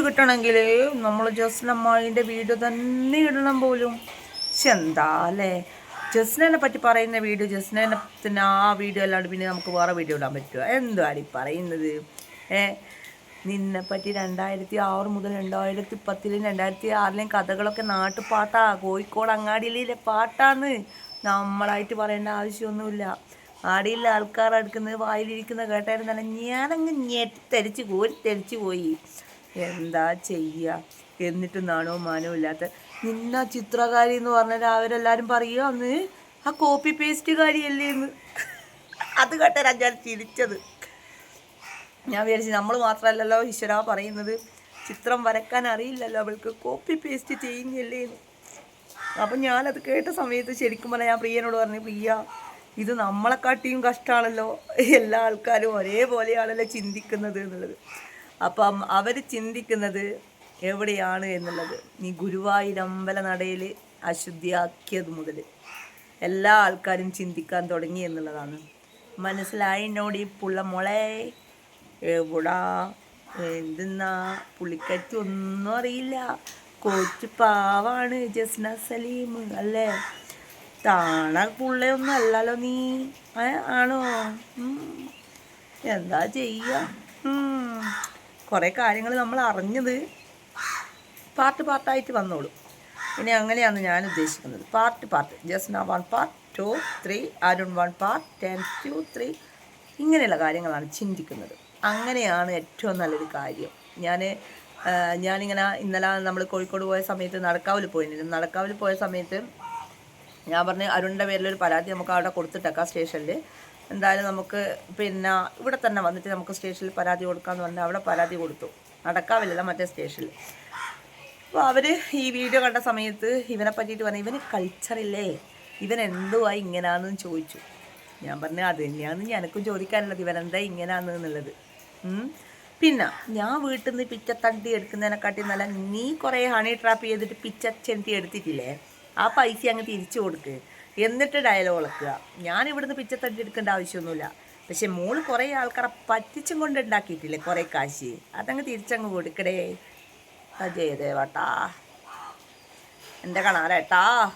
കിട്ടണമെങ്കിൽ നമ്മൾ ജസ്നമ്മായിന്റെ വീഡിയോ തന്നെ ഇടണം പോലും. ചെന്താ അല്ലേ ജസ്നനെ പറ്റി പറയുന്ന വീഡിയോ പിന്നെ ആ വീഡിയോ അല്ലാണ്ട് പിന്നെ നമുക്ക് വേറെ വീഡിയോ ഇടാൻ പറ്റുമോ എന്താണ് ഈ പറയുന്നത്? ഏ? നിന്നെ പറ്റി രണ്ടായിരത്തി ആറ് മുതൽ രണ്ടായിരത്തി പത്തിലും രണ്ടായിരത്തി ആറിലെയും കഥകളൊക്കെ നാട്ടുപാട്ടാ. കോഴിക്കോട് അങ്ങാടിയിലെ പാട്ടാന്ന് നമ്മളായിട്ട് പറയേണ്ട ആവശ്യമൊന്നുമില്ല. ആടിയിലെ ആൾക്കാർ അടുക്കുന്നത് വായിലിരിക്കുന്ന കേട്ടായിരുന്നല്ല ഞാനങ്ങ് ഞെട്ടിത്തെരിച്ച് കോരി തെരിച്ച് പോയി. എന്താ ചെയ്യുക എന്നിട്ട് നാണോ മാനോ ഇല്ലാത്ത നിന്ന ചിത്രകാരി എന്ന് പറഞ്ഞാൽ അവരെല്ലാവരും പറയുക അന്ന്. ആ കോപ്പി പേസ്റ്റ് കാര്യല്ലേ എന്ന് അത് കേട്ടാൽ ഞാൻ ചിരിച്ചത്. ഞാൻ വിചാരിച്ചു നമ്മൾ മാത്രമല്ലല്ലോ ഈശ്വര പറയുന്നത്. ചിത്രം വരക്കാൻ അറിയില്ലല്ലോ അവൾക്ക്. കോപ്പി പേസ്റ്റ് ചെയ്യുന്നില്ലേ എന്ന് അപ്പം ഞാനത് കേട്ട സമയത്ത് ശരിക്കും പറഞ്ഞാൽ ഞാൻ പ്രിയനോട് പറഞ്ഞു പ്രിയ ഇത് നമ്മളെക്കാട്ടിയും കഷ്ടമാണല്ലോ എല്ലാ ആൾക്കാരും ഒരേപോലെയാണല്ലോ ചിന്തിക്കുന്നത് എന്നുള്ളത്. അപ്പം അവർ ചിന്തിക്കുന്നത് എവിടെയാണ് എന്നുള്ളത്. നീ ഗുരുവായൂരമ്പല നടയിൽ അശുദ്ധിയാക്കിയത് മുതൽ എല്ലാ ആൾക്കാരും ചിന്തിക്കാൻ തുടങ്ങി എന്നുള്ളതാണ്. മനസ്സിലായി? ഈ പുള്ള മുളെ എവിടാ? എന്തെന്നാ? പുള്ളിക്കറ്റ് ഒന്നും അറിയില്ല. കോച്ചു പാവാണ് ജസ്ന സലീം അല്ലേ? താണ പുള്ളയൊന്നും അല്ലല്ലോ നീ. ആണോ. എന്താ ചെയ്യുക കുറേ കാര്യങ്ങൾ നമ്മൾ അറിഞ്ഞത് പാർട്ട് പാർട്ടായിട്ട് വന്നോളൂ. ഇനി അങ്ങനെയാണ് ഞാൻ ഉദ്ദേശിക്കുന്നത്. Part part just one part two three Arun one part ten two three ഇങ്ങനെയുള്ള കാര്യങ്ങളാണ് ചിന്തിക്കുന്നത്. അങ്ങനെയാണ് ഏറ്റവും നല്ലൊരു കാര്യം. ഞാൻ ഞാനിങ്ങനെ ഇന്നലെ നമ്മൾ കോഴിക്കോട് പോയ സമയത്ത് നടക്കാവിൽ പോയിരുന്നു നടക്കാവിൽ പോയ സമയത്ത് ഞാൻ പറഞ്ഞു അരുണിന്റെ പേരിലൊരു പരാതി നമുക്ക് അവിടെ കൊടുത്തിട്ടേക്കാം സ്റ്റേഷനിൽ എന്തായാലും നമുക്ക് പിന്നെ ഇവിടെ തന്നെ വന്നിട്ട് നമുക്ക് സ്റ്റേഷനിൽ പരാതി കൊടുക്കാമെന്ന് പറഞ്ഞാൽ അവിടെ പരാതി കൊടുത്തു. നടക്കാവില്ലല്ലോ മറ്റേ സ്റ്റേഷനിൽ. അപ്പോൾ അവർ ഈ വീഡിയോ കണ്ട സമയത്ത് ഇവനെ പറ്റിയിട്ട് പറഞ്ഞു ഇവന് കൾച്ചറില്ലേ ഇവൻ എന്തുവായി ഇങ്ങനാന്ന്? ചോദിച്ചു. ഞാൻ പറഞ്ഞു അത് തന്നെയാണെന്ന് എനിക്കും ചോദിക്കാനുള്ളത്. ഇവൻ എന്താ ഇങ്ങനാന്ന് എന്നുള്ളത്. പിന്നെ ഞാൻ വീട്ടിൽ നിന്ന് പിച്ചത്തണ്ടി എടുക്കുന്നതിനെക്കാട്ടി നല്ല നീ കുറേ ഹണി ട്രാപ്പ് ചെയ്തിട്ട് പിച്ചച്ചെണ്ടി എടുത്തിട്ടില്ലേ? ആ പൈസ അങ്ങ് തിരിച്ചു കൊടുക്ക്. എന്നിട്ട് ഡയലോഗ് ഇളക്കുക. ഞാൻ ഇവിടുന്ന് പിച്ചത്തണ്ടി എടുക്കേണ്ട ആവശ്യമൊന്നുമില്ല. പക്ഷെ മോൾ കുറേ ആൾക്കാരെ പറ്റിച്ചും കൊണ്ട് ഉണ്ടാക്കിയിട്ടില്ലേ കുറേ കാശ്. അതങ്ങ് തിരിച്ചങ്ങ് കൊടുക്കടേ. അജയ് ദേവട്ടാ. എന്റെ കാണാരേട്ടാ